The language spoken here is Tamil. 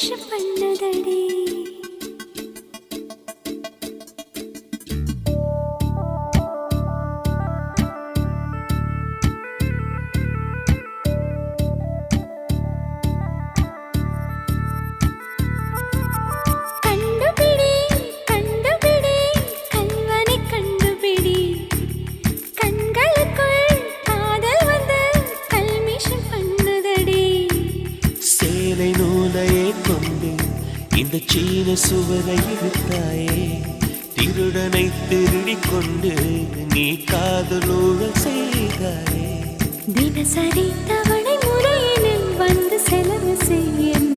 worship இந்த சீன சுவரை இழுத்தாயே. திருடனை திருடிக் கொண்டு நீ காதலோடு செய்தாயே. தினசரி தவணை